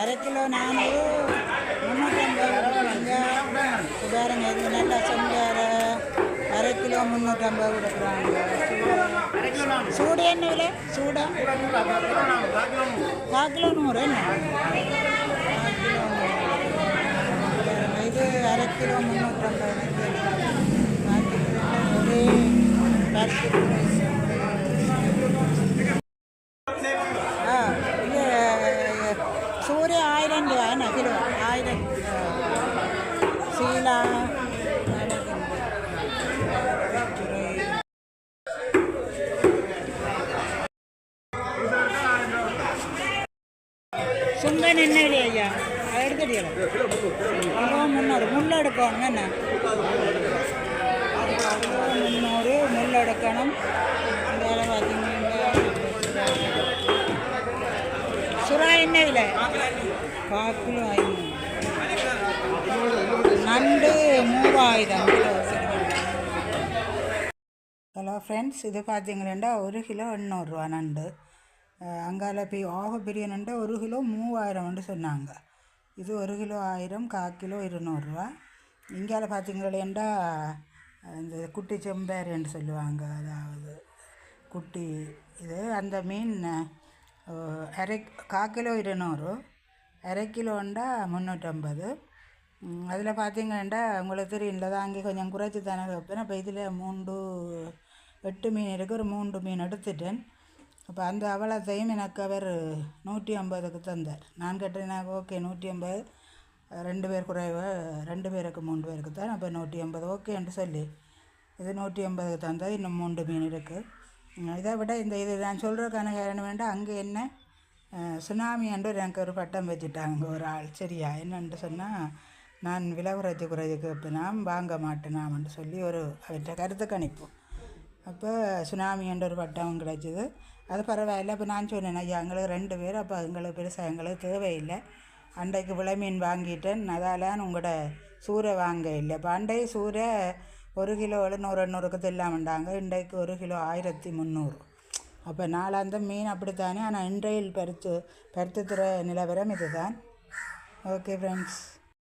அரை கிலோ நானூறு முந்நூற்றம்பது கொடுக்குறாங்க. பாருங்க இது நல்லா சொன்னார் அரை கிலோ முந்நூற்றம்பது கொடுக்குறாங்க. சூடு என்ன விலை? சூடா? கால் கிலோ நூறு என்ன? இது அரை கிலோ முந்நூற்றம்பது ஒரே பத்து சூரிய ஆயிரம் கிலோ ஆயிரம். சீலா. சுங்கன் என்ன விலை ஐயா எடுத்துட்டீங்களா கிலோ முந்நூறு முள் எடுக்கணும் என்ன? முந்நூறு முள் எடுக்கணும். வேலை பார்த்தீங்கன்னா சுறா என்ன விலை? கால் கிலோ ஐநூறு. நண்டு மூவாயிரம் கிலோ ஹலோ ஃப்ரெண்ட்ஸ் இது பார்த்தீங்கன்னா ஒரு கிலோ எண்ணூறுரூவா நண்டு. அங்கால போய் ஆக பெரிய நண்டு ஒரு கிலோ மூவாயிரம்னு சொன்னாங்க. இது ஒரு கிலோ ஆயிரம் கால் கிலோ இருநூறுவா இங்கால பார்த்தீங்களேண்டா இந்த குட்டி செம்பேருன்னு சொல்லுவாங்க அதாவது குட்டி இது அந்த மீன் அரை கால் கிலோ இருநூறு. அரை கிலோண்டா முந்நூற்றம்பது. அதில் பார்த்தீங்கன்னா உங்களுக்கு தெரியும்ல தான் அங்கே கொஞ்சம் குறைச்சி தானே வைப்பேன். அப்போ இதில் மூன்று எட்டு மீன் இருக்குது ஒரு மூன்று மீன் எடுத்துட்டேன். அப்போ அந்த அவலத்தையும் எனக்கு அவர் நூற்றி ஐம்பதுக்கு தந்தார். நான் கேட்டேன் ஓகே நூற்றி ஐம்பது ரெண்டு பேர் குறைவு? ரெண்டு பேருக்கு மூன்று பேருக்கு தான். அப்போ நூற்றி ஐம்பது ஓகேன்ட்டு சொல்லி இது நூற்றி ஐம்பதுக்கு தந்தால் இன்னும் மூன்று மீன் இருக்குது இதை விட இந்த இது நான் சொல்கிறதுக்கான காரணம் வேண்டாம் அங்கே என்ன சுனாமி என்று எனக்கு ஒரு பட்டம் வச்சுட்டாங்க ஒரு ஆள். சரியா? என்னென்று சொன்னால் நான் விலை குறைச்சி குறைச்சி கேட்பினாம் வாங்க மாட்டேனாம்னு சொல்லி ஒரு அவற்றை கருத்து கணிப்போம். அப்போ சுனாமி என்ற ஒரு பட்டம் கிடைச்சிது. அது பரவாயில்ல. அப்போ நான் சொன்னேன் ஐயா எங்களுக்கு ரெண்டு பேர் அப்போ எங்களுக்கு பெருசாக எங்களுக்கு தேவையில்லை. அண்டைக்கு விளைமீன் வாங்கிட்டேன். அதால் உங்களோட சூரை வாங்க இல்லை. இப்போ அண்டை சூரை ஒரு கிலோ எழுநூறு எண்ணூறுக்கு தெல்லாமண்டாங்க. இன்றைக்கு ஒரு கிலோ ஆயிரத்தி முந்நூறு அப்போ நாளாந்த மீன் அப்படித்தானே? ஆனால் இன்றையில் பருத்து பருத்துத்துற நிலவரம் இதுதான். Okay friends